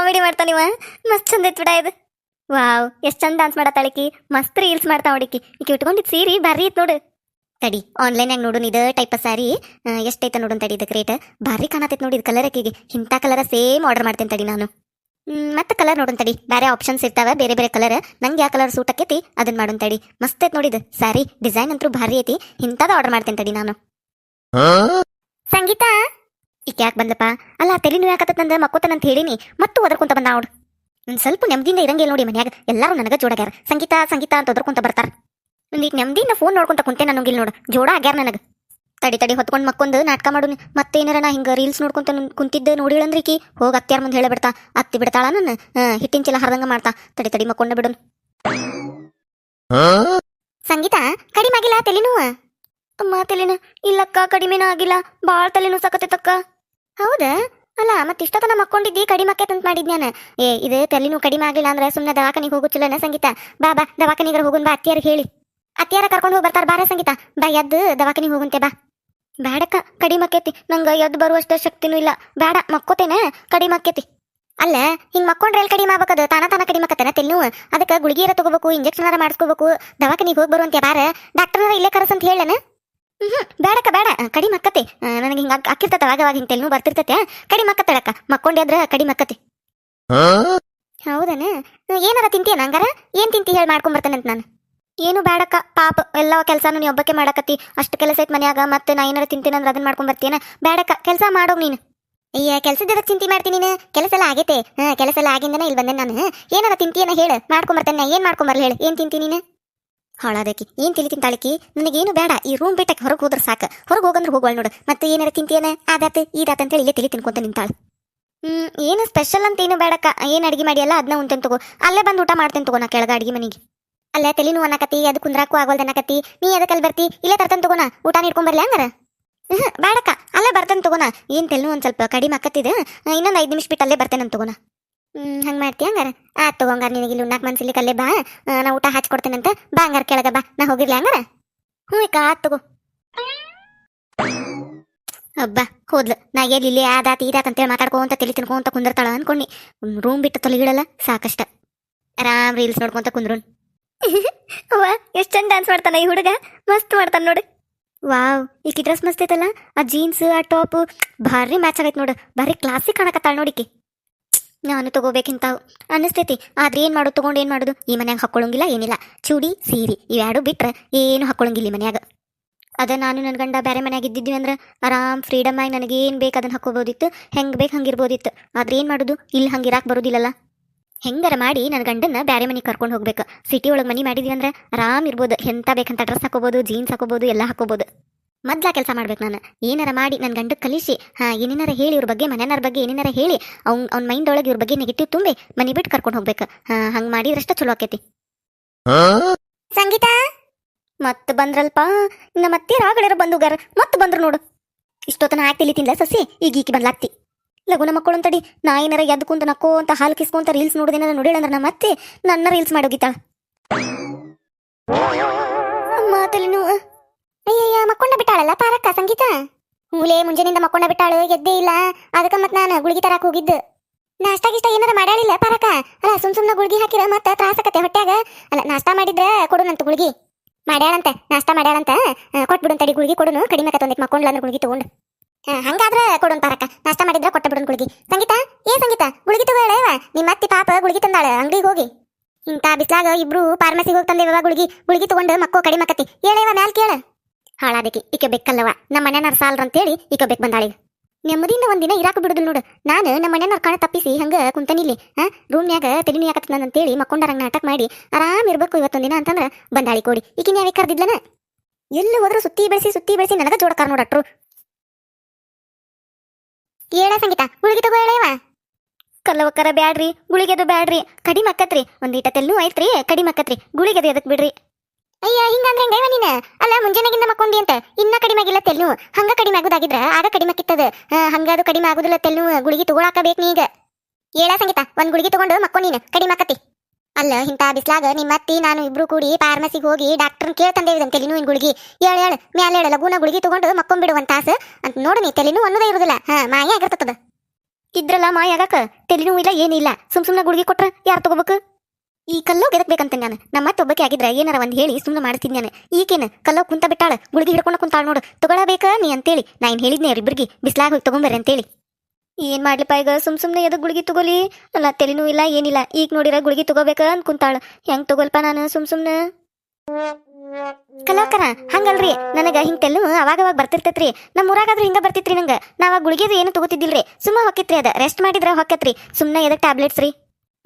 Comedy ಮಾಡ್ತಾ ನೀವ? ಮಸ್ತ್ ಚಂದ ಐತ್ ಬಿಡ ಇದು. ವಾವ್ ಎಷ್ಟ್ ಚಂದ ಡಾನ್ಸ್ ಮಾಡತ್ತಾಳಿಕಿ ಮಸ್ತ್ ರೀಲ್ಸ್ ಮಾಡ್ತಾ ಹೊಡಿಕಿ ಈಕಿ ಉಟ್ಕೊಂಡಿದ್ ಸೀರಿ ಭಾರಿ ಐತ್ ನೋಡು. ತಡಿ ಆನ್ಲೈನ್ಯಾಗ ನೋಡು ಇದ ಟೈಪ್ ಸಾರಿ ಎಷ್ಟೈತ ನೋಡು ತಡಿ ಇದಕ್ಕೆ ರೇಟ್ ಭಾರಿ ಕಾಣತೈತ್ ನೋಡಿ ಇದು ಕಲರ್ ಆಕಿಗೆ. ಇಂಥ ಕಲರ್ ಸೇಮ್ ಆರ್ಡರ್ ಮಾಡ್ತೇನೆ ತಡಿ ನಾನು. ಮತ್ತೆ ಕಲರ್ ನೋಡೋಣ ತಡಿ. ಬೇರೆ ಆಪ್ಷನ್ಸ್ ಇರ್ತಾವೆ ಬೇರೆ ಬೇರೆ ಕಲರ್ ನಂಗೆ ಯಾವ ಕಲರ್ ಸೂಟ್ ಆಕೈತಿ ಅದನ್ನ ಮಾಡೋಣ ತಡಿ. ಮಸ್ತ್ ಐತ್ ನೋಡಿದ್ ಸಾರಿ ಡಿಸೈನ್ ಅಂತೂ ಭಾರಿ ಐತಿ. ಇಂಥದ ಆರ್ಡರ್ ಮಾಡ್ತೇನೆ ತಡಿ ನಾನು. ಸಂಗೀತ? ಈಕೆ ಯಾಕೆ ಬಂದಪ್ಪ? ಅಲ್ಲ ತಲೆನೂ ಯಾಕತ್ತ ಅಂತ ಮಕ್ಕೋತನಂತ ಹೇಳಿನಿ. ಮತ್ತು ಒದರ್ಕೊಂತ ಬಂದ ಅವಳು. ಒಂದು ಸ್ವಲ್ಪ ನೆಮ್ಮದಿಯಿಂದ ಇರಂಗಿಲ್ಲ ನೋಡಿ ಮನ್ಯಾಗ. ಎಲ್ಲರೂ ನನಗೆ ಜೋಡಾಗ್ಯಾರ. ಸಂಗೀತ ಸಂಗೀತ ಅಂತ ಒದರ್ಕೊಂತ ಬರ್ತಾರ. ಒಂದು ಈಗ ನೆಮ್ಮದಿಯಿಂದ ಫೋನ್ ನೋಡ್ಕೊಂತ ಕುಂತೆ ನನಗಿಲ್ಲ ನೋಡು. ಜೋಡ ಆಗ್ಯಾರ ನನಗೆ. ತಡಿ ತಡಿ ಹೊತ್ಕೊಂಡು ಮಕ್ಕೊಂದು ನಾಟಕ ಮಾಡು ಮತ್ತೇನಾರ ನಾ ಹಿಂಗೆ ರೀಲ್ಸ್ ನೋಡ್ಕೊಂತ ಕುಂತಿದ್ದ ಕುಂತಿದ್ದೆ ನೋಡಿಳಂದ್ರೆ ಈಕಿ? ಹೋಗಿ ಅತ್ಯಾರ ಮುಂದೆ ಹೇಳಬಿಡ್ತಾ ಅತ್ತಿ ಬಿಡ್ತಾಳ ನನ್ನ ಹಿಟ್ಟಿನ ಚೀಲ ಹರಿದಂಗ ಮಾಡ್ತಾ. ತಡಿ ತಡಿ ಮಕ್ಕೊಂಡ ಬಿಡೋನು. ಸಂಗೀತ ಕಡಿಮೆ ಆಗಿಲ್ಲ ಅಮ್ಮ ತಲೆನ ಇಲ್ಲಕ್ಕ, ಕಡಿಮೆನೂ ಆಗಿಲ್ಲ. ಭಾಳ ತಲೆನೂ ಸಕತ್ತಕ್ಕ ಹೌದಾ? ಅಲ್ಲ, ಮತ್ತೆ ಇಷ್ಟತನ ಮಕ್ಕೊಂಡಿದ್ದಿ, ಕಡಿಮೆ ಅಂತ ಮಾಡಿದ್ ನಾನು? ಏ, ಇದು ತಲೆನೂ ಕಡಿಮೆ ಆಗಿಲ್ಲ ಅಂದ್ರೆ ಸುಮ್ಮನೆ ದವಾಖಾನಿಗೆ ಹೋಗುತ್ತಿಲ್ಲನ ಸಂಗೀತ? ಬಾ ಬಾ, ದವಾಖಾನಿಗೆ ಹೋಗುನ್ ಬಾ, ಅತ್ತಿಯಾರ ಹೇಳಿ. ಅತ್ತಿಯಾರ ಕರ್ಕೊಂಡು ಹೋಗಿ ಬರ್ತಾರ ಬಾರ ಸಂಗೀತ. ಬಾ, ಎದ್ದು ದವಾಖಾನಿಗೆ ಹೋಗುಂತೆ, ಬಾ. ಬೇಡಕ್ಕ ಕಡಿಮೆ ಆಕೈತಿ. ನಂಗೆ ಎದ್ದು ಬರುವಷ್ಟು ಶಕ್ತಿನೂ ಇಲ್ಲ. ಬೇಡ ಮಕ್ಕೋತೇನೆ, ಕಡಿಮೆ ಆಕೇತಿ. ಅಲ್ಲ, ಹಿಂಗೆ ಮಕ್ಕೊಂಡ್ರೆ ಎಲ್ಲಿ ಕಡಿಮೆ ಆಗ್ಬೇಕದು? ತಾನ ತಾನ ಕಡಿಮೆ ಆಕತ್ತೇನ ತಿನ್ನು ಅದಕ್ಕೆ ಗುಳಿಗೆರ ತಗೋಬೇಕು, ಇಂಜೆಕ್ಷನ್ ಮಾಡಿಸ್ಕೋಬೇಕು, ದವಾಖಾನಿಗೆ ಹೋಗಿ ಬರುವಂತೆ, ಬಾರ. ಡಾಕ್ಟರ್ನಾರ ಇಲ್ಲೇ ಕರೆಸಂತ ಹೇಳೇನ ಬೇಡಕ್ಕ ಬೇಡ. ಕಡಿಮೆ ಆಕತಿ ನನಗೆ ಹಿಂಗ ಅಕ್ಕಿರ್ತತ ಅವಾಗ ಹಿಂಗೆ ನೀವು ಬರ್ತಿರ್ತತೆ. ಕಡಿಮೆ ಆಕತ್ತೇಳಕ್ಕ ಮಕ್ಕೊಂಡೆ ಆದ್ರೆ ಕಡಿಮೆ ಆಕತಿ ಹೌದನ? ಏನಾರ ತಿಂತೀಯ ನಂಗಾರ? ಏನ್ ತಿಂತಿ ಹೇಳಿ ಮಾಡ್ಕೊಂಡ್ ಅಂತ ನಾನು. ಏನು ಬೇಡಕ್ಕ ಪಾಪ ಎಲ್ಲ ಕೆಲಸನೂ ನೀ ಒಬ್ಬಕ್ಕೆ ಮಾಡಕತ್ತಿ. ಅಷ್ಟು ಕೆಲಸ ಐತ್ ಮನ್ಯಾಗ ಮತ್ತೆ ನಾ ಏನಾರ ತಿಂತೀನಂದ್ರೆ ಅದನ್ನ ಮಾಡ್ಕೊಂಡ್ ಬರ್ತೀಯನ ಬೇಡಕ್ಕ ಕೆಲಸ ಮಾಡೋ ನೀನು. ಅಯ್ಯ ಕೆಲಸದ ಚಿಂತೆ ಮಾಡ್ತೀನಿ ನೀನು? ಕೆಲಸ ಎಲ್ಲ ಆಗೈತೆ. ಹಾ ಕೆಲಸ ಎಲ್ಲ ಆಗಿಂದನೇ ಇಲ್ಲಿ ಬಂದೆ ನಾನು. ಏನಾರ ತಿಂತೀಯನ ಹೇಳು. ಮಾಡ್ಕೊಂಡ್ ಬರ್ತೇನೆ ಏನ್ ಮಾಡ್ಕೊಂಡ್ ಬರ್ಲಿ ಹೇಳು? ಏನ್ ತಿಂತೀನಿ ನೀನು? ಹಾಳಾದಕಿ ಏನ್ ತಿಳಿ ತಿಂತಾಳಕಿ? ನನಗೇನು ಬೇಡ. ಈ ರೂಮ್ ಬಿಟ್ಟಕ್ಕೆ ಹೊರಗೆ ಹೋದ್ರೆ ಸಾಕು. ಹೊರಗೆ ಹೋಗಂದ್ರೆ ಹೋಗ್ವಳ್ ನೋಡು. ಮತ್ತೆ ಏನಾರ ತಿಂತೀಯನ? ಆದಾತ ಈದಾತ ಅಂತೇಳಿ ಇಲ್ಲೇ ತಿಳಿ ತಿನ್ಕೊಂತ ನಿಂತಾಳ. ಹ್ಮ್, ಏನು ಸ್ಪೆಷಲ್ ಅಂತ ಏನು ಬೇಡಕ್ಕ. ಏನು ಅಡಿಗೆ ಮಾಡಿಯಲ್ಲ ಅದನ್ನ ಉಂತೇನ್ ತಗೋ. ಅಲ್ಲೇ ಬಂದು ಊಟ ಮಾಡ್ತೇನೆ ತಗೋ ನಾ ಕೆಳಗ ಅಡಿಗೆ ಮನೆಗೆ. ಅಲ್ಲೇ ತಲೆನೂ ಅನ್ನಕತಿ ಅದು ಕುಂದ್ರಾಕು ಆಗೋಲ್ದ ಅನ್ನಕತ್ತಿ. ನೀ ಅದಕ್ಕಲ್ಲಿ ಬರ್ತಿ? ಇಲ್ಲೇ ತರ್ತೇನೆ ತಗೋಣ ಊಟ ನೀಡ್ಕೊಂಡ್ ಬರ್ಲಿ ಹಂಗಾರ? ಹ್ಮ್, ಬೇಡಕ್ಕ. ಅಲ್ಲೇ ಬರ್ತೇನೆ ತಗೋನಾ ಏನ್ ತಲೆನೂ ಒಂದ್ ಸ್ವಲ್ಪ ಕಡಿಮೆ ಆಕತ್ತಿದೆ. ಇನ್ನೊಂದು ಐದು ನಿಮಿಷ ಬಿಟ್ಟು ಅಲ್ಲೇ ಬರ್ತೇನೆ ಅಂತ ತಗೋಣ ಹಂಗ್ ಮಾಡ್ತೀಯ ಹಂಗಾರ? ಆತ್ ತಗೋ ಹಂಗಾರ ನಿನಗೆ ಇಲ್ಲಿ ಉಣ್ಣಾಕ್ ಮನ್ಸಿಲಿ ಕಲ್ಲೇ ಬಾ. ನಾ ಊಟ ಹಚ್ಕೊಡ್ತೇನಂತ ಬಾ ಹಂಗಾರ ಕೆಳಗ ಬಾ. ನಾ ಹೋಗಿರ್ಲಿ ಹಂಗಾರ? ಹ್ಞೂ ಕಾ ಆತ್ ತಗೋ. ಅಬ್ಬಾ ಹೋದ್ಲು. ನಾ ಎಲ್ಲಿ ಇಲ್ಲಿ ಆದಾತ ಈದಾತ ಅಂತೇಳಿ ಮಾತಾಡ್ಕೊಂತ ತಲೆ ತಿನ್ಕೊಂತ ಕುಂದಿರ್ತಾಳ ಅನ್ಕೊಂಡಿ. ರೂಮ್ ಬಿಟ್ಟು ತೊಲಗಿಡಲ್ಲ ಸಾಕಷ್ಟ. ಆರಾಮ್ ರೀಲ್ಸ್ ನೋಡ್ಕೊಂತ ಕುಂದ್ರುನ್. ಅವ್ವ ಎಷ್ಟು ಚಂದ ಡ್ಯಾನ್ಸ್ ಮಾಡ್ತಾನ ಈ ಹುಡುಗ? ಮಸ್ತ್ ಮಾಡ್ತಾನ ನೋಡು. ವಾವ್ ಈಕಿ ಡ್ರೆಸ್ ಮಸ್ತ್ ಐತಲ್ಲ? ಆ ಜೀನ್ಸ್ ಆ ಟಾಪ್ ಭಾರಿ ಮ್ಯಾಚ್ ಆಗೈತೆ ನೋಡು. ಭಾರಿ ಕ್ಲಾಸಿಕ್ ಕಾಣಕತ್ತಾಳ ನೋಡಿಕಿ ನಾನು ತಗೋಬೇಕಿಂತ ಅನ್ನಿಸ್ತೈತಿ ಆದ್ರೆ ಏನ್ ಮಾಡೋದು? ತಗೊಂಡು ಏನ್ ಮಾಡೋದು? ಈ ಮನ್ಯಾಗ ಹಾಕೊಳ್ಳಂಗಿಲ್ಲ ಏನಿಲ್ಲ. ಚೂಡಿ, ಸೀರೆ ಇವೆರಡು ಬಿಟ್ರೆ ಏನು ಹಾಕೊಳ್ಳೋಂಗಿಲ್ಲ ಈ ಮನ್ಯಾಗ. ಅದ ನಾನು ನನ್ನ ಗಂಡ ಬೇರೆ ಮನ್ಯಾಗ ಇದ್ದಿದ್ವಿ ಅಂದ್ರೆ ಆರಾಮ್ ಫ್ರೀಡಮ್ ಆಗಿ ನನಗೆ ಏನ್ ಬೇಕು ಅದನ್ನ ಹಾಕೋಬೋದಿತ್ತು. ಹೆಂಗ್ ಬೇಕು ಹಂಗಿರ್ಬೋದಿತ್ತು. ಆದ್ರೆ ಏನ್ ಮಾಡೋದು? ಇಲ್ಲಿ ಹಂಗಿರಾಕ್ ಬರೋದಿಲ್ಲಲ್ಲ. ಹೆಂಗಾರ ಮಾಡಿ ನನ್ನ ಗಂಡನ್ನ ಬ್ಯಾರೆ ಮನೆಗೆ ಕರ್ಕೊಂಡು ಹೋಗ್ಬೇಕು. ಸಿಟಿ ಒಳಗೆ ಮನಿ ಮಾಡಿದ್ವಿ ಅಂದ್ರೆ ಆರಾಮ್ ಇರ್ಬೋದು. ಎಂತ ಬೇಕಂತ ಡ್ರೆಸ್ ಹಾಕೋಬಹುದು ಜೀನ್ಸ್ ಹಾಕೋಬಹುದು ಎಲ್ಲ ಹಾಕೋಬಹುದು ಮೊದ್ಲ ಕೆಲಸ ಮಾಡ್ಬೇಕು ನಾನು. ಏನಾರ ಮಾಡಿ ನನ್ನ ಗಂಡ ಕಲಿಸಿ ಹಾ ಏನೇನಾರ ಹೇಳಿ ಇವ್ರ ಬಗ್ಗೆ ಮನೆಯವ್ರ ಬಗ್ಗೆ ಏನೇನಾರ ಹೇಳಿ ಅವ್ನ ಅವ್ನ ಮೈಂಡ್ ಒಳಗೆ ಇವ್ರ ಬಗ್ಗೆ ನೆಗೆಟಿವ್ ತುಂಬಿ ಮನಿ ಬಿಟ್ಟು ಕರ್ಕೊಂಡು ಹೋಗ್ಬೇಕು. ಹಾ ಹಂಗ್ ಮಾಡಿದ್ರಷ್ಟ ಚಲೋ ಆಕೈತಿ. ಸಂಗೀತ? ಮತ್ ಬಂದ್ರಲ್ಪ? ಇನ್ನ ಮತ್ತೆ ರಾಗಳೆರ ಬಂದುಗಾರ ಮತ್ತೆ ಬಂದ್ರು ನೋಡು. ಇಷ್ಟೊತ್ತನ ಹಾಕ್ತಿಲಿ ತಿನ್ಲ ಸಸಿ ಈಗ ಈಕಿ ಬಂದ್ಲಾಗ್ತಿ. ಲಗುನ ಮಕ್ಕಳು ಅಂತಡಿ ನಾ ಏನಾರ ಎದ್ದು ಕುಂತ ನಕ್ಕೋ ಅಂತ ಹಾಲು ಕಿಸ್ಕೊಂತ ರೀಲ್ಸ್ ನೋಡಿದೇನಾರ ನೋಡಿಳಂದ್ರ ನಾ ಮತ್ತೆ ನನ್ನ ರೀಲ್ಸ್ ಮಾಡೋಗಿತ್ತಾಳ. ಅಯ್ಯಯ್ಯ ಮಕ್ಕೊಂಡ ಬಿಟ್ಟಾಳಲ್ಲ ಪಾರಕ್ಕ ಸಂಗೀತ? ಮೂಲೆ ಮುಂಜಾನಿಂದ ಮಕ್ಕೊಂಡ ಬಿಟ್ಟಾಳು, ಎದ್ದೇ ಇಲ್ಲ. ಅದಕ್ಕ ಮತ್ತ ನಾನು ಗುಳಿಗೆ ತರಾಕ ಹೋಗಿದ್ದು. ನಾಷ್ಟಾ ಗಿಷ್ಟ ಏನಾರ ಮಾಡಾಳಿಲ್ಲ ಪಾರಕ ಅಲ್ಲ, ಸುಮ್ ಸುಮ್ನ ಗುಳ್ಗಿ ಹಾಕಿರ ಮತ್ತ ತ್ರಾಸಕತ್ತೆ ಹೊಟ್ಯಾಗ? ಅಲ್ಲ, ನಾಷ್ಟಾ ಮಾಡಿದ್ರೆ ಕೊಡುನಂತ ಗುಳ್ಗಿ. ಮಾಡ್ಯಾಳಂತ, ನಾಷ್ಟಾ ಮಾಡ್ಯಾಳಂತ. ಕೊಟ್ಬಿಡು ತಡಿ ಗುಳ್ಗಿ, ಕೊಡುನು. ಕಡಿಮೆ ಕತ್ತೊಂದಿಕ್ ಮಕ್ಕೊಂಡ್ಲ ಅಂದ್ರೆ ಗುಳ್ಗಿ ತಗೊಂಡು. ಹಂಗಾದ್ರೆ ಕೊಡುನ್ ಪಾರಕ್ಕ ನಾಷ್ಟಾ ಮಾಡಿದ್ರೆ ಕೊಟ್ಟ ಬಿಡುನ್ ಗುಳ್ಗಿ. ಸಂಗೀತ, ಏ ಸಂಗೀತ, ಗುಳಿಗೆ ತಗೊಳ್ಳೇವ ನಿಮ್ಮ ಅತ್ತಿ ಪಾಪ ಗುಳಿಗೆ ತಂದಾಳ, ಅಂಗಡಿಗೆ ಹೋಗಿ. ಇಂತ ಬಿಸ್ಲಾಗ ಇಬ್ರು ಫಾರ್ಮಸಿಗೆ ಹೋಗಿ ತಂದೇವ ಗುಳ್ಗಿ. ಗುಳ್ಗಿ ತಗೊಂಡು ಮಕ್ಕೋ ಕಡಿಮೆ ಆಕತಿ. ಹೇಳೇವ ಮ್ಯಾಲ್ ಕೇಳ. ಹಾಳಾದಕಿ. ಈಕೆ ಬೆಕ್ಕಲ್ಲವ ನಮ್ಮ ಮನೆಯವ್ರ ಸಾಲ್ರ ಅಂತೇಳಿ ಈಕೆ ಬೆಕ್ ಬಂದಾಳಿ ನೆಮ್ಮದಿಯಿಂದ ಒಂದಿನ ಇರಾಕ ಬಿಡುದಿಲ್ಲ ನೋಡು. ನಾನು ನಮ್ಮ ಮನೆಯವ್ರ ಕಣ ತಪ್ಪಿಸಿ ಹಂಗ ಕುಂತನಿಲ್ಲಿ ಹಾ ರೂಮ್ನ್ಯಾಗ ತೆಲಿನಿ ಯಾಕತ್ತ ಅಂತೇಳಿ ಮಕ್ಕೊಂಡಾರಂಗ ನಾಟಕ ಮಾಡಿ ಆರಾಮ್ ಇರ್ಬೇಕು ಇವತ್ತೊಂದಿನ ಅಂತಂದ್ರ ಬಂದಾಳಿ ಕೊಡಿ. ಈಕಿನ ಯಾವೇ ಕರ್ದಿದ್ಲನ ಎಲ್ಲಿ ಹೋದ್ರು ಸುತ್ತಿ ಬೆಳೆಸಿ ಸುತ್ತಿ ಬೆಳೆಸಿ ನನಗ ಜೋಡಕಾರ ನೋಡಟ್ರು. ಏಳ ಸಂಗೀತ? ಗುಳಿಗೆ ತಗೋ ಕಲ್ಲವಕ್ಕರ ಬ್ಯಾಡ್ರಿ, ಗುಳಿಗೆದು ಬ್ಯಾಡ್ರಿ. ಕಡಿಮೆ ಆಕತ್ರಿ ಒಂದೀಟ ತೆಲ್ಲು ಐತ್ರಿ, ಕಡಿಮೆ ಆಕತ್ರಿ ಗುಳಿಗೆದು ಎದಕ್ ಬಿಡ್ರಿ? ಅಯ್ಯ ಹಿಂಗಂದ್ರೆ ಹೆಂಗೈವ ನೀನ? ಅಲ್ಲ ಮುಂಜಾನೆಗಿಂದ ಮಕ್ಕೊಂಡಿ ಅಂತ. ಇನ್ನ ಕಡಿಮೆ ಆಗಿಲ್ಲ ತೆಲ್ನು. ಹಂಗ ಕಡಿಮೆ ಆಗುದಾಗಿದ್ರ ಆಗ ಕಡಿಮೆ ಆಕಿತ್ತದ ಆ, ಹಂಗ ಅದು ಕಡಿಮೆ ಆಗುದಿಲ್ಲ ತೆಲ್ನು. ಗುಳಿಗೆ ತಗೊಳಾಕ ಬೇಕು ನೀಗ ಏಳ ಸಂಗೀತ ಒಂದ್ ಗುಳಿಗೆ ತಗೊಂಡು ಮಕ್ಕೊ ನೀನು. ಕಡಿಮೆ ಆಕತಿ. ಅಲ್ಲ ಇಂತ ಬಿಸ್ಲಾಗ ನಿಮ್ಮ ಅತ್ತಿ ನಾನು ಇಬ್ರು ಕೂಡಿ ಫಾರ್ಮಸಿಗೆ ಹೋಗಿ ಡಾಕ್ಟರ್ನ ಡಾಕ್ಟರ್ ತಂದೇವಿದಂತೆ ತೆಲಿನೂ ಇನ್ ಗುಳಿಗೆ. ಹೇಳ ಹೇಳ. ಮ್ಯಾಲ ಹೇಳ ಲಗೂನ ಗುಳಿಗೆ ತಗೊಂಡು ಮಕ್ಕೊಂಬಿಡು ಒಂದ್ ತಾಸು ಅಂತ ನೋಡು ನೀ ತೆಲಿನೂ ಅನ್ನೋದೇ ಇರೋದಿಲ್ಲ. ಹಾ ಮಾಯ ಆಗಿರ್ತದ ಇದ್ರಲ್ಲ ಮಾಯ ಆಗಾಕ? ತಲೆನೂ ಇಲ್ಲ ಏನಿಲ್ಲ. ಸುಮ್ ಸುಮ್ನೆ ಗುಳಿಗೆ ಕೊಟ್ರ ಯಾರು ತಗೋಬೇಕು? ಈ ಕಲ್ಲೋ ಗೆದಕ್ಬೇಕಂತ ನಾನು? ನಮ್ಮ ಒಬ್ಬಕ್ಕೆ ಆಗಿದ್ರೆ ಏನಾರ ಒಂದ್ ಹೇಳಿ ಸುಮ್ಮನೆ ಮಾಡ್ತೀನಿ ನಾನು. ಈಕೇನು ಕಲ್ಲೋ ಕುಂತ ಬಿಟ್ಟಾಳ? ಗುಳಿಗೆ ಹಿಡ್ಕೊಂಡು ಕುಂತಾಳ ನೋಡು. ತಗೊಳಬೇಕ ನೀ ಅಂತೇಳಿ. ನಾ ಏನ್ ಹೇಳಿದ್ನೆ ಇಬ್ಬರಿಗೆ ಬಿಸ್ಲಾಗ ಹೋಗಿ ತಗೊಂಬರ್ರಿ ಅಂತೇಳಿ. ಏನ್ ಮಾಡ್ಲಿಪ್ಪ ಈಗ? ಸುಮ್ ಸುಮ್ನೆ ಎದಕ್ ಗುಳಿಗೆ ತಗೋಲಿ? ಅಲ್ಲ, ತಲೆನೂ ಇಲ್ಲ, ಏನಿಲ್ಲ. ಈಗ ನೋಡಿರ ಗುಳಿಗೆ ತಗೋಬೇಕ ಅಂತ ಕುಂತಾಳ. ಹೆಂಗ್ ತಗೋಲ್ಪ ನಾನು ಸುಮ್ ಸುಮ್ನೆ? ಕಲಾಕರ ಹಂಗಲ್ರಿ. ನನಗ ಹಿಂಗ್ ತೆಲ್ಲು ಅವಾಗ ಅವಾಗ ಬರ್ತಿರ್ತೈತ್ರಿ. ನಮ್ಮ ಊರಾಗಾದ್ರೂ ಹಿಂಗ ಬರ್ತಿತ್ರಿ ನಂಗ. ನಾವು ಗುಳಿಗೆದು ಏನು ತಗೋತಿದ್ದಿಲ್ರಿ. ಸುಮ್ಮ ಹೊಕ್ಕಿತ್ರಿ ಅದ. ರೆಸ್ಟ್ ಮಾಡಿದ್ರ ಹೊಕ್ಕತ್ರಿ. ಸುಮ್ನೆ ಎದಕ್ ಟ್ಯಾಬ್ಲೆಟ್ಸ್ ರೀ?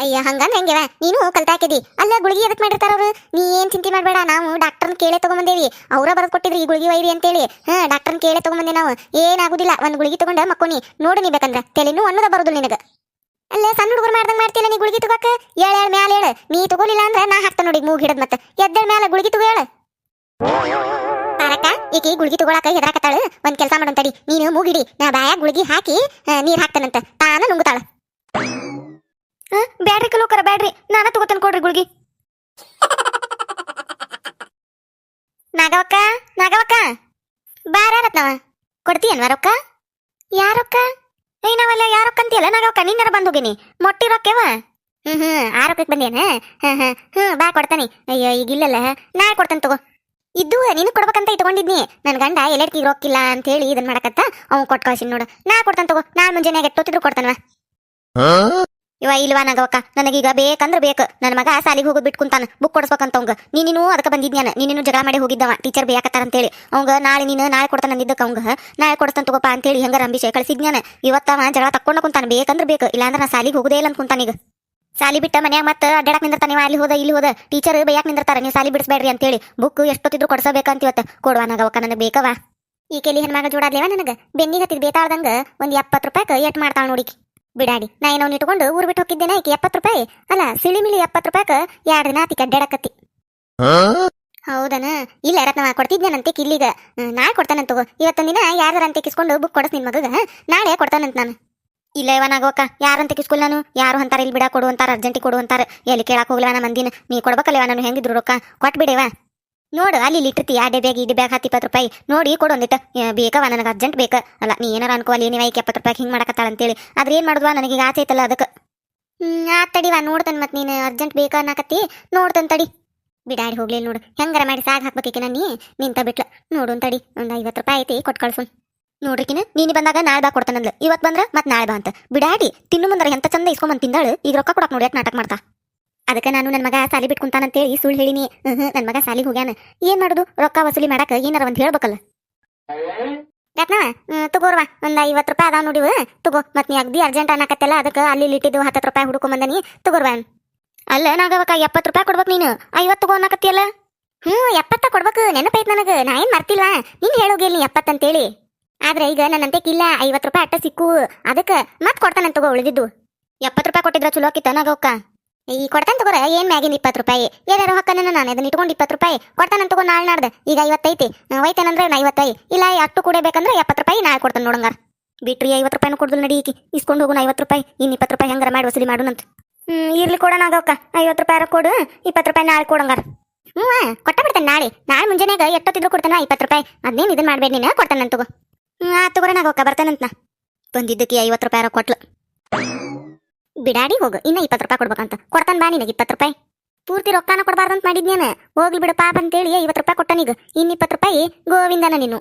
ಅಯ್ಯ, ಹಂಗಂದ್ರೆ ಹೆಂಗೆವ? ನೀನು ಕಲ್ತಾಕಿದಿ ಅಲ್ಲ, ಗುಳಿಗೆ ಎದಕ್ ಮಾಡಿರ್ತಾರ ಅವ್ರು? ನೀ ಏನ್ ಚಿಂತೆ ಮಾಡ್ಬೇಡ, ನಾವು ಡಾಕ್ಟರ್ನ ಕೇಳೇ ತಗೊಂಬಂದೇವಿ. ಅವ್ರ ಬರೆದ್ ಕೊಟ್ಟಿದ್ರಿ ಈ ಗುಳಿಗೆ ವೈರಿ ಅಂತೇಳಿ. ಹಾ, ಡಾಕ್ಟರ್ನ ಕೇಳೇ ತಗೊಂಬಂದೆ ನಾವು. ಏನಾಗುದಿಲ್ಲ, ಒಂದು ಗುಳಿಗೆ ತಗೊಂಡ ಮಕ್ಕೋನಿ. ನೋಡು ನೀ ಬೇಕಂದ್ರ. ತಲೆನೂ ಅನ್ನೋದ ಬರೋದು ನಿನಗ. ಅಲ್ಲೇ, ಸಣ್ಣ ಹುಡುಗರು ಮಾಡ್ದಂಗ ಮಾಡ್ತಿಲ್ಲ ನೀ ಗುಳಿಗೆ ತಗೋಕ? ಏಳ ಏಳ್, ಮ್ಯಾಲ ಹೇಳ ನೀ ತಗೋಲಿಲ್ಲ ಅಂದ್ರೆ ನಾ ಹಾಕ್ತ ನೋಡಿ ಮೂಗ್ ಹಿಡದ್ ಮತ್ತೆ ಎದ್ದೇಳ ಮ್ಯಾಲ ಗುಳಿಗೆ ತಗೋ ಹೇಳ ಪಾರಕ್ಕ, ಈಕಿ ಗುಳಿಗೆ ತಗೊಳಕ ಹೆದರಾಕತ್ತಾಳು. ಒಂದ್ ಕೆಲಸ ಮಾಡು ತಡಿ. ನೀನು ಮೂಗಿಡಿ ನಾ ಬಾಯಾಗ ಗುಳಿಗೆ ಹಾಕಿ ನೀರ್ ಹಾಕ್ತಾನಂತ. ತಾನ ನುಂಗುತ್ತಾಳ ಬ್ಯಾಡ್ರಿ ಕಲೋಕರ ಬ್ಯಾಡ್ರಿ. ನಾನ ತಗೋತೇನೆ ಕೊಡ್ರಿ ಗುಳ್ಗಿ. ನಾಗವಕ್ಕ ನಾಗವಕ್ಕ. ಬಾರತ್ನವ ಕೊಡ್ತೀಯನ್ವ ರೊಕ್ಕ? ಯಾರೊಕ್ಕ? ಏ ನಾವಲ್ಲ ಯಾರೊಕ್ಕ ಅಂತೀಯಲ್ಲ ನಾಗವಕ್ಕ? ನಿನ್ನರ ಬಂದು ಹೋಗಿನಿ ಮೊಟ್ಟಿ ರೊಕ್ಕವ? ಹ್ಮ್ ಹ್ಮ್. ಆ ರೊಕ್ಕಕ್ಕೆ ಬಂದೇನ ಹ್ಮ್ ಹ್ಮ್ ಹ್ಮ್, ಬಾ ಕೊಡ್ತಾನೆ. ಅಯ್ಯೋ, ಈಗ ಇಲ್ಲಲ್ಲ. ನಾ ಕೊಡ್ತೇನೆ ತಗೋ. ಇದ್ದು, ನೀನು ಕೊಡ್ಬೇಕಂತ ಇಟ್ಕೊಂಡಿದ್ನಿ. ನನ್ನ ಗಂಡ ಎಲ್ಲೆಡ್ಕಿಗೆ ರೊಕ್ಕಿಲ್ಲ ಅಂತ ಹೇಳಿ ಇದನ್ನ ಮಾಡಕತ್ತ? ಅವ್ನು ಕೊಟ್ಟು ಕಳ್ಸಿನಿ ನೋಡು. ನಾ ಕೊಡ್ತಾನೆ ತಗೋ. ನಾ ಮುಂಜಾನೆ ಎಟ್ಟೊತ್ತಿದ್ರು ಕೊಡ್ತಾನವ. ಇವ ಇಲ್ವಾ ನಗವಕ್ಕ? ನನಗೀಗ ಬೇಕಂದ್ರೆ ಬೇಕು. ನನ್ನ ಮಗ ಸಾಲಿಗೆ ಹೋಗೋದು ಬಿಟ್ಟು ಕುಂತಾನ. ಬುಕ್ ಕೊಡಿಸ್ಬೇಕಂತ ಅವಂಗ. ನೀನು ಅದಕ್ಕೆ ಬಂದಿದ್ಯಾನ ನೀನು ಜಗಳ ಮಾಡಿ ಹೋಗಿದ್ದವ. ಟೀಚರ್ ಬೇಕತ್ತಾರ ಅಂತೇಳಿ ಅವಂಗ ನಾಳೆ ನೀನು ನಾಳೆ ಕೊಡ್ತಾನ ಅಂದಿದ್ದಕ್ಕೆ ಅವಂಗ. ನಾಳೆ ಕೊಡ್ತಾನ ತಗೋಪ ಅಂತೇಳಿ ಹೆಂಗ ಅಂಬಿಷೆ ಕಳಿಸಿದ್ಯಾನ ಇವತ್ತವ ಜಗಳ ತಕ್ಕೊಂಡ ಕುಂತಾನ. ಬೇಕಂದ್ರೆ ಬೇಕು. ಇಲ್ಲಾಂದ್ರೆ ನಾ ಸಾಲಿಗೆ ಹೋಗೋದೇ ಇಲ್ಲ ಅಂತ ಕುಂತಾನೀಗ ಸಾಲಿ ಬಿಟ್ಟ ಮನ್ಯಾಗ ಮತ್ತೆ ಅಡ್ಡಾಡಕ್ ನಿಂದಿರ್ತಾನೆ. ಅಲ್ಲಿ ಹೋದ, ಇಲ್ಲಿ ಹೋದ. ಟೀಚರ್ ಬೈಯಾಕ್ ನಿಂದಿರ್ತಾರ. ನೀವು ಸಾಲಿ ಬಿಡಿಸ್ಬೇಡ್ರಿ ಅಂತೇಳಿ. ಬುಕ್ ಎಷ್ಟೊತ್ತಿದ್ರು ಕೊಡ್ಸಬೇಕಂತ ಇವತ್ತು. ಕೊಡುವ ನಗವಕ್ಕ, ನನಗೆ ಬೇಕವ ಈ ಕೆಲಿ ಹೆಣ್ಮಗ ಜೋಡಾದ್ಲೇವ ನನಗೆ? ಬೆನ್ನಿಗೆ ಹತ್ತಿದ ಬೇತಾಳ್ದಂಗ ಒಂದ್ ಎಪ್ಪತ್ತು ರೂಪಾಯಿಗೆ ಏಟ್ ಮಾಡ್ತಾಳ ನೋಡಿ ಬಿಡಾಡಿ, ನಾ ಏನೋ ಇಟ್ಕೊಂಡು ಊರ್ ಬಿಟ್ಟು ಹೋಗಿದ್ದೇನೆ ಈಕೆ ಎಪ್ಪತ್ತು ರೂಪಾಯಿ. ಅಲ್ಲ, ಸಿಳಿಮಿಳಿ ಎಪ್ಪತ್ತು ರೂಪಾಯಿಕ ಎರಡು ದಿನ ಆತಿ ಅಡ್ಡಾಡಕತ್ತಿ. ಹೌದನ? ಇಲ್ಲ ರತ್ನವ ಕೊಡ್ತಿದ್ದೇನಂತೆ ಇಲ್ಲಿಗ. ನಾ ಕೊಡ್ತಾನಂತ ತಗೋ. ಇವತ್ತೊಂದು ದಿನ ಯಾರ ಅಂತ ಕಿಸ್ಕೊಂಡು ಬುಕ್ ಕೊಡಸ್ ನಿನ್ ಮಗಗ? ನಾಳೆ ಕೊಡ್ತಾನಂತ ನಾನು. ಇಲ್ಲ ಇವನಾಗೋಕ ಯಾರಂತ ಕಿಸ್ಕೊಲ್ ನಾನು? ಯಾರು ಅಂತಾರೆ, ಇಲ್ಲಿ ಬಿಡ ಕೊಡು ಅಂತಾರ ಅರ್ಜೆಂಟಿ ಕೊಡು ಅಂತಾರ. ಎಲ್ಲಿ ಕೇಳಕ್ ಹೋಗ್ಲಿವ ಮಂದಿನ? ನೀ ಕೊಡ್ಬೇಕಲ್ಲವ ನಾನು ಹೆಂಗಿದ್ರು ರೊಕ್ಕ? ಕೊಟ್ಬಿಡೇವ ನೋಡು ಅಲ್ಲಿ ಇಟ್ಟಿರ್ತೀಯ ಇಟ್ಟಿರ್ತಿ ಆ ಬ್ಯಾಗ್ ಇಡಿ ಬ್ಯಾಗ್ ಹತ್ತು ಇಪ್ಪತ್ತು ರೂಪಾಯಿ. ನೋಡಿ ಕೊಡು ಒಂದಿಟ್ಟು ಏ, ಬೇಕವ ನನಗೆ ಅರ್ಜೆಂಟ್ ಬೇಕು. ಅಲ್ಲ ನೀ ಏನಾರ ಅನ್ಕೋ ಅಲ್ಲಿ ನೀವು ಐಕೆ ಎಪ್ಪತ್ತು ರೂಪಾಯಿ ಹಿಂಗೆ ಮಾಡಕತ್ತಾಳ ಅಂತೇಳಿ. ಆದ್ರೆ ಏನು ಮಾಡಿದ್ವಾ? ನನಗೆ ಈಗ ಆಸೆ ಐತಲ್ಲ ಅದಕ್ಕೆ. ಆ ತಡಿವಾ ನೋಡ್ತಾನೆ ಮತ್ತು ನೀನು ಅರ್ಜೆಂಟ್ ಬೇಕಾ ಅನ್ನಕತ್ತಿ. ನೋಡ್ತಾನೆ ತಡಿ. ಬಿಡಾಡಿ ಹೋಗ್ಲಿ ನೋಡು. ಹೆಂಗಾರ ಮಾಡಿ ಸಾಗ್ ಹಾಕ್ಬೇಕಿನ ನೀ? ನಿಂತ ಬಿಟ್ಲ. ನೋಡು ತಡಿ ಒಂದು ಐವತ್ತು ರೂಪಾಯಿ ಐತಿ ಕೊಟ್ಟು ಕಳ್ಸು ನೋಡ್ರಿಕಿನ ನೀನು ಬಂದಾಗ ನಾಳೆ ಬಾ ಕೊಡ್ತಾನಂದ್ಲು. ಇವತ್ತು ಬಂದ್ರ ಮತ್ತೆ ನಾಳೆ ಬಾ ಅಂತ. ಬಿಡಾಡಿ ತಿನ್ನು ಮುಂದ್ರೆ ಎಂತ ಚಂದ ಇಸ್ಕೊಂಬಂದು ತಿಂದಾಳು. ಈಗ ರೊಕ್ಕ ಕೊಡಕ್ಕೆ ನೋಡಿ ನಾಟಕ ಮಾಡ್ತಾ? ಅದಕ್ಕೆ ನಾನು ನನ್ನ ಮಗ ಸಾಲಿ ಬಿಟ್ಕೊಂತಾನಂತೇಳಿ ಸುಳ್ಳು ಹೇಳಿನಿ. ಹ್ಮ್ ನನ್ನ ಮಗ ಸಾಲಿಗೆ ಹೋಗ್ಯಾನ. ಏನ್ ಮಾಡುದು? ರೊಕ್ಕ ವಸೂಲಿ ಮಾಡಕ ಏನಾರ ಒಂದ್ ಹೇಳ್ಬೇಕಲ್ಲ. ಯಾಕನ ತಗೋರ್ವ ಒಂದ್ ಐವತ್ ರೂಪಾಯಿ ಅದಾವ ನೋಡಿವ ತಗೋ, ಮತ್ ನೀ ಅಗ್ದಿ ಅರ್ಜೆಂಟ್ ಅನ್ನಕತ್ತೆಲ್ಲ, ಅದಕ್ಕೆ ಅಲ್ಲಿ ಇಟ್ಟಿದ್ದು ಹತ್ತು ರೂಪಾಯಿ ಹುಡುಕೊಂಬಂದನಿ. ತಗೋರ್ವ ಅಲ್ಲ ನಾಗವಕ್ಕ ಎಪ್ಪತ್ ರೂಪಾಯಿ ಕೊಡ್ಬೇಕು ನೀನು. ಐವತ್ ತಗೋ ಅನ್ನಕತ್ತಿಯಲ್ಲ? ಹ್ಮ್, ಎಪ್ಪತ್ತ ಕೊಡ್ಬೇಕು, ನೆನಪೈತ್ ನನಗೆ. ನಾ ಏನ್ ಮರ್ತಿಲ್ಲ. ನೀನ್ ಹೇಳೋಗಿಲ್ಲ ನೀ ಎಪ್ಪತ್ತಂತೇಳಿ ಆದ್ರೆ ಈಗ ನನ್ನಂತೆ ಇಲ್ಲ ಐವತ್ತು ರೂಪಾಯಿ ಅಟ್ಟ ಸಿಕ್ಕು. ಅದಕ್ಕೆ ಮತ್ ಕೊಡ್ತಾನಂತ ತಗೋ ಉಳಿದಿದ್ದು. ಎಪ್ಪತ್ತು ರೂಪಾಯಿ ಕೊಟ್ಟಿದ್ರ ಚಲೋ ಆಕಿತ್ತ ನಾಗವಕ್ಕ ಈ ಕೊಡ್ತಾನೆ ತಗೋರ, ಏನ್ ಮ್ಯಾಗಿನ ಇಪ್ಪತ್ತು ರೂಪಾಯಿ? ಏನಾರು ಹಾಕನ ನಾನು, ಅದನ್ನ ಇಟ್ಕೊಂಡು ಇಪ್ಪತ್ತು ರೂಪಾಯಿ. ಕೊಡ್ತಾನಂತ ತಗೋ ನಾಳೆ ನಾಡ್ದೆ. ಈಗ ಐವತ್ತೈತಿ. ಒಯ್ತೇನಂದ್ರೆ ನಾ ಐವತ್ತೈ ಇಲ್ಲ ಅಷ್ಟು ಕೂಡ ಬೇಕಂದ್ರೆ ಎಪ್ಪತ್ತು ರೂಪಾಯಿ ನಾಳೆ ಕೊಡ್ತಾನೆ ನೋಡಂಗಾರ ಬಿಟ್ರಿ, ಐವತ್ತು ರೂಪಾಯಿನೂ ಕೊಡ್ದು ನಡಿ ಈಕಿ. ಇಸ್ಕೊಂಡು ಹೋಗೋಣ ಐವತ್ತು ರೂಪಾಯಿ. ಇನ್ನು ಇಪ್ಪತ್ತು ರೂಪಾಯಿ ಹೆಂಗಾರ ಮಾಡಿ, ವಸೂಲಿ ಮಾಡೋಣಂತ ಹ್ಮ್, ಇರ್ಲಿ ಕೊಡೋಣ ಆಗಕ್ಕ ಐವತ್ತು ರೂಪಾಯಿ ಕೊಡು, ಇಪ್ಪತ್ತು ರೂಪಾಯಿ ನಾಳೆ ಕೊಡಂಗಾರ ಹ್ಞೂ ಕೊಟ್ಟ ಬಿಡ್ತಾನೆ ನಾಳೆ. ನಾಳೆ ಮುಂಜಾನೆಗ ಎಷ್ಟೊತ್ತಿದ್ರು ಕೊಡ್ತಾನ ಇಪ್ಪತ್ತು ರೂಪಾಯಿ. ಅದನ್ನೇನು ಇದನ್ನ ಮಾಡ್ಬೇಡಿ ನೀನು, ಕೊಡ್ತಾನೆ ತಗೋ. ಹ್ಞೂ ಆ ತಗೋರ ನಾಗಕ್ಕ ಬರ್ತಾನಂತ ನಾ ಬಂದಿದ್ದಕ್ಕೆ ಐವತ್ತು ರೂಪಾಯಿ ಕೊಟ್ಲು. ಬಿಡಾಡಿ ಹೋಗು. ಇನ್ನ ಇಪ್ಪತ್ತು ರೂಪಾಯಿ ಕೊಡ್ಬೇಕಂತ. ಕೊಡ್ತಾನೆ ಬಾ ನಿನಗೆ ಇಪ್ಪತ್ತು ರೂಪಾಯಿ. ಪೂರ್ತಿ ರೊಕ್ಕನ ಕೊಡಬಾರ್ದಂತ ಮಾಡಿದ್ನೇನ ಹೋಗ್ಲಿ ಬಿಡು ಪಾಪ ಅಂತೇಳಿ ಐವತ್ತು ರೂಪಾಯಿ ಕೊಟ್ಟನೀಗ. ಇನ್ನು ಇಪ್ಪತ್ತು ರೂಪಾಯಿ ಗೋವಿಂದನ ನೀನು.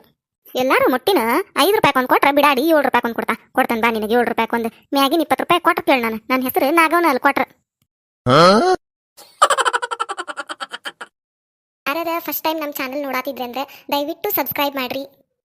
ಎಲ್ಲರೂ ಮೊಟ್ಟಿನ ಐದು ರೂಪಾಯಿ ಒಂದು ಕೊಟ್ರ ಬಿಡಾಡಿ ಏಳು ರೂಪಾಯಿ ಒಂದು ಕೊಡ್ತಾ. ಕೊಡ್ತಾನೆ ಬಾ ನಿನಗೆ ಏಳು ರೂಪಾಯಿ ಒಂದು ಮ್ಯಾಗಿನ ಇಪ್ಪತ್ತು ರೂಪಾಯಿ ಕೊಟ್ಟ ಕೇಳಿ ನಾನು. ನನ್ನ ಹೆಸರು ನಾಗವನ ಅಲ್ಲಿ ಕೊಟ್ರ. ಯಾರ್ಯಾರ ಫಸ್ಟ್ ಟೈಮ್ ನಮ್ಮ ಚಾನಲ್ ನೋಡಾತಿದ್ರೆ ಅಂದ್ರೆ ದಯವಿಟ್ಟು ಸಬ್ಸ್ಕ್ರೈಬ್ ಮಾಡ್ರಿ.